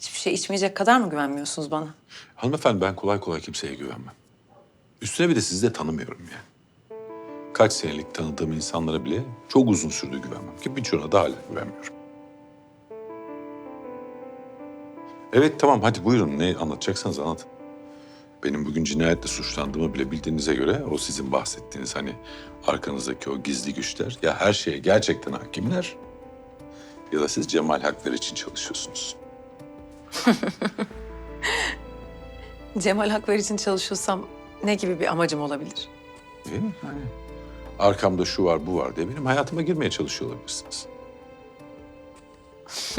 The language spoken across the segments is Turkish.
Hiçbir şey içmeyecek kadar mı güvenmiyorsunuz bana? Hanımefendi ben kolay kolay kimseye güvenmem. Üstüne bir de sizi de tanımıyorum yani. Kaç senelik tanıdığım insanlara bile çok uzun sürdü güvenmem ki birçoğuna da hala güvenmiyorum. Evet tamam hadi buyurun ne anlatacaksanız anlatın. Benim bugün cinayetle suçlandığımı bile bildiğinize göre o sizin bahsettiğiniz hani arkanızdaki o gizli güçler ya her şeye gerçekten hakimler ya da siz Cemal Hakver için çalışıyorsunuz. Cemal Hakver için çalışıyorsam ne gibi bir amacım olabilir? Değil mi? Hani arkamda şu var bu var diye benim hayatıma girmeye çalışıyor olabilirsiniz.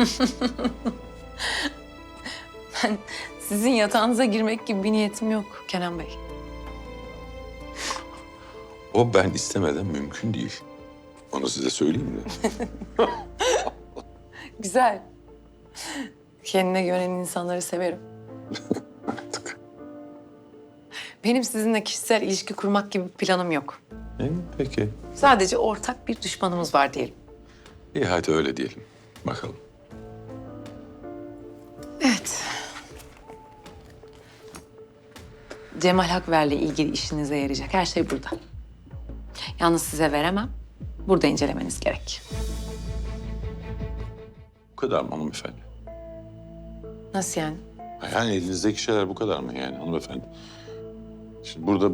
Sizin yatağınıza girmek gibi bir niyetim yok Kenan Bey. O ben istemeden mümkün değil. Onu size söyleyeyim de. Güzel. Kendine güvenen insanları severim. Artık. Benim sizinle kişisel ilişki kurmak gibi bir planım yok. İyi, peki. Sadece ortak bir düşmanımız var diyelim. İyi hadi öyle diyelim. Bakalım. Evet. Cemal Hakver'le ilgili işinize yarayacak her şey burada. Yalnız size veremem. Burada incelemeniz gerek. Bu kadar mı hanımefendi? Nasıl yani? Yani elinizdeki şeyler bu kadar mı yani hanımefendi? Şimdi burada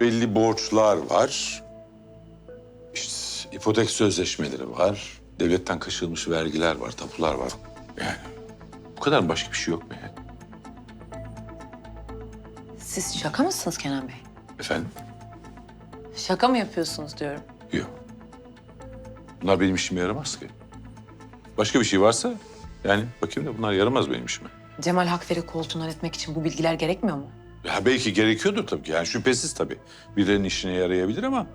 belli borçlar var. İşte ipotek sözleşmeleri var. Devletten kaçırılmış vergiler var, tapular var. Yani bu kadar başka bir şey yok mu yani? Siz şaka mısınız Kenan Bey? Efendim? Şaka mı yapıyorsunuz diyorum. Yok. Bunlar benim işime yaramaz ki. Başka bir şey varsa yani bakayım da bunlar yaramaz benim işime. Cemal Hakver'i koltuğundan etmek için bu bilgiler gerekmiyor mu? Ya belki gerekiyordur tabii ki. Yani şüphesiz tabii. Birilerinin işine yarayabilir ama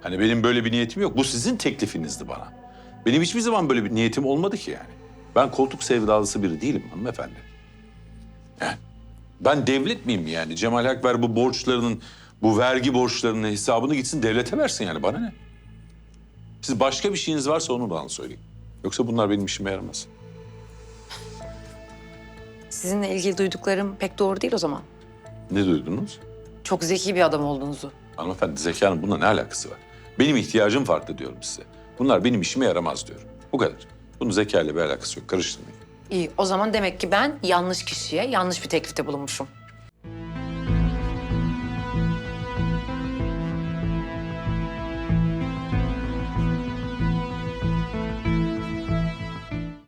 hani benim böyle bir niyetim yok. Bu sizin teklifinizdi bana. Benim hiçbir zaman böyle bir niyetim olmadı ki yani. Ben koltuk sevdalısı biri değilim hanımefendi. Yani ben devlet miyim yani? Cemal Akber bu borçlarının, bu vergi borçlarının hesabını gitsin devlete versin yani. Bana ne? Siz başka bir şeyiniz varsa onu bana söyleyin. Yoksa bunlar benim işime yaramaz. Sizinle ilgili duyduklarım pek doğru değil o zaman. Ne duydunuz? Çok zeki bir adam olduğunuzu. Hanımefendi zekanın bununla ne alakası var? Benim ihtiyacım farklı diyorum size. Bunlar benim işime yaramaz diyorum. Bu kadar. Bunun zekayla bir alakası yok. Karıştırmayın. İyi o zaman demek ki ben yanlış kişiye yanlış bir teklifte bulunmuşum.